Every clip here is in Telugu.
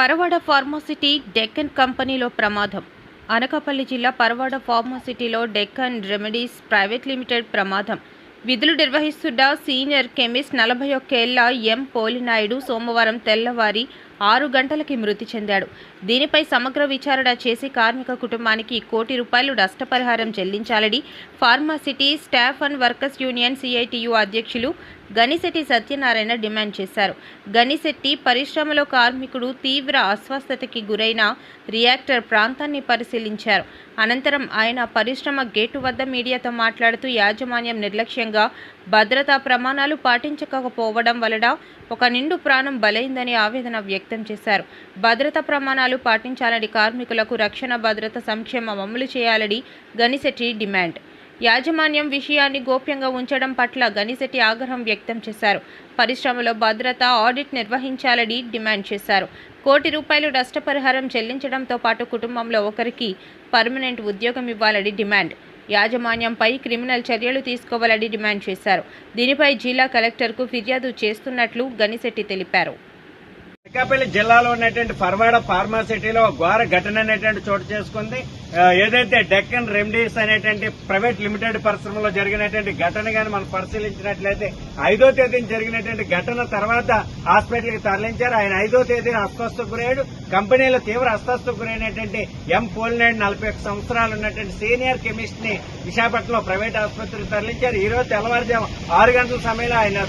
పరవాడ ఫార్మాసిటీ డెక్కన్ కంపెనీలో ప్రమాదం. అనకాపల్లి జిల్లా పరవాడ ఫార్మాసిటీలో డెక్కన్ రెమెడీస్ ప్రైవేట్ లిమిటెడ్ ప్రమాదం. విధులు నిర్వహిస్తున్న సీనియర్ కెమిస్ట్ నలభై ఒక్కేళ్ళ ఎం పోలినాయుడు సోమవారం తెల్లవారి ఆరు గంటలకి మృతి చెందాడు. దీనిపై సమగ్ర విచారణ చేసి కార్మిక కుటుంబానికి కోటి రూపాయలు నష్టపరిహారం చెల్లించాలని pharma city staff and workers union CITU అధ్యక్షులు గనిశెట్టి సత్యనారాయణ డిమాండ్ చేశారు. గనిశెట్టి పరిశ్రమలో కార్మికుడు తీవ్ర అస్వస్థతకి గురైన రియాక్టర్ ప్రాంతాన్ని పరిశీలించారు. అనంతరం ఆయన పరిశ్రమ గేటు వద్ద మీడియాతో మాట్లాడుతూ యాజమాన్యం నిర్లక్ష్యంగా భద్రతా ప్రమాణాలు పాటించకపోవడం వలన ఒక నిండు ప్రాణం బలైందని ఆవేదన వ్యక్తం చేశారు. భద్రతా ప్రమాణాలు పాటించాలని కార్మికులకు రక్షణ భద్రత సంక్షేమం అమలు చేయాలని గనిశెట్టి డిమాండ్. యాజమాన్యం విషయాన్ని గోప్యంగా ఉంచడం పట్ల గనిశెట్టి ఆగ్రహం వ్యక్తం చేశారు. పరిశ్రమలో భద్రత ఆడిట్ నిర్వహించాలని డిమాండ్ చేశారు. కోటి రూపాయలు నష్టపరిహారం చెల్లించడంతో పాటు కుటుంబంలో ఒకరికి పర్మనెంట్ ఉద్యోగం ఇవ్వాలని డిమాండ్. యాజమాన్యంపై క్రిమినల్ చర్యలు తీసుకోవాలని డిమాండ్ చేశారు. దీనిపై జిల్లా కలెక్టర్కు ఫిర్యాదు చేస్తున్నట్లు గనిశెట్టి తెలిపారు. అనకాపల్లి జిల్లాలో ఉన్నటువంటి ఫర్వాడ ఫార్మాసిటీలో ఘోర ఘటన అనేటువంటి చోటు చేసుకుంది. ఏదైతే డెక్కన్ రెమెడీస్ అనేటువంటి ప్రైవేట్ లిమిటెడ్ పరిశ్రమలో జరిగినటువంటి ఘటన గాని మనం పరిశీలించినట్లయితే ఐదో తేదీన జరిగినటువంటి ఘటన తర్వాత హాస్పిటల్కి తరలించారు. ఆయన ఐదో తేదీన అస్వస్థకు గురయ్యాడు. కంపెనీలో తీవ్ర అస్వస్థకు గురైనటువంటి ఎం పోలినాయుడు నలభై ఒక్క సంవత్సరాలు ఉన్నటువంటి సీనియర్ కెమిస్ట్ని విశాఖపట్నంలో ప్రైవేట్ ఆసుపత్రికి తరలించారు. ఈ రోజు తెల్లవారుజాము ఆరు గంటల సమయంలో ఆయన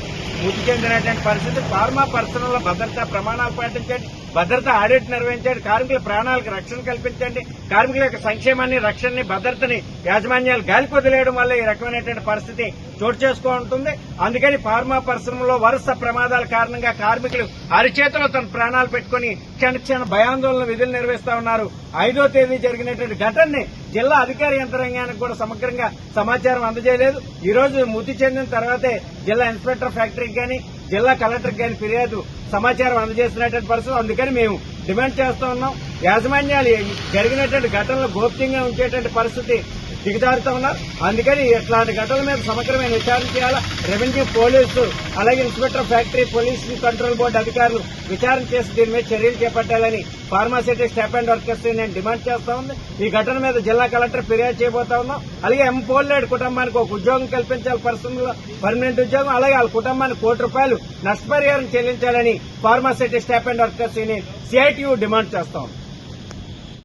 మృతి చెందినటువంటి పరిస్థితి ఫార్మా పరిశ్రమలో భద్రతా ప్రమాణాలు పాటించండి భద్రత ఆడిట్ నిర్వహించండి కార్మికుల ప్రాణాలకు రక్షణ కల్పించండి కార్మికుల యొక్క సంక్షేమాన్ని రక్షణని భద్రతని యాజమాన్యాలు గాలికి వదిలేయడం వల్ల ఈ రకమైనటువంటి పరిస్థితి చోటు చేసుకుంటుంది అందుకని ఫార్మా పరిశ్రమలో వరుస ప్రమాదాల కారణంగా కార్మికులు అరిచేతిలో తన ప్రాణాలు పెట్టుకుని క్షణ క్షణ భయాందోళన విధులు నిర్వహిస్తా ఉన్నారు. ఐదో తేదీ జరిగినటువంటి ఘటనని జిల్లా అధికార యంత్రాంగానికి కూడా సమగ్రంగా సమాచారం అందజేయలేదు. ఈ రోజు మృతి చెందిన తర్వాతే జిల్లా ఇన్స్పెక్టర్ ఫ్యాక్టరీకి కానీ జిల్లా కలెక్టర్ కానీ ఫిర్యాదు సమాచారం అందజేస్తున్నటువంటి పరిస్థితి. అందుకని మేము డిమాండ్ చేస్తూ ఉన్నాం. యాజమాన్యాలు జరిగినటువంటి ఘటనలు గోప్యంగా ఉంచేటువంటి పరిస్థితి దిగజారుతా ఉన్నారు. అందుకని ఇట్లాంటి ఘటనల మీద సమగ్రమైన విచారణ చేయాలా? రెవెన్యూ పోలీసు అలాగే inspector factory police control board అధికారులు విచారణ చేసి దీని మీద చర్యలు చేపట్టాలని pharma city staff and workers నేను డిమాండ్ చేస్తా ఉంది. ఈ ఘటన మీద జిల్లా కలెక్టర్ ఫిర్యాదు చేయబోతా ఉన్నాం. అలాగే ఎం పోలేడు కుటుంబానికి ఒక ఉద్యోగం కల్పించాలి పరిస్థితుల్లో పర్మనెంట్ ఉద్యోగం అలాగే వాళ్ళ కుటుంబానికి కోటి రూపాయలు నష్టపరిహారం చెల్లించాలని pharma city staff and workers union CITU demand చేస్తా ఉంది.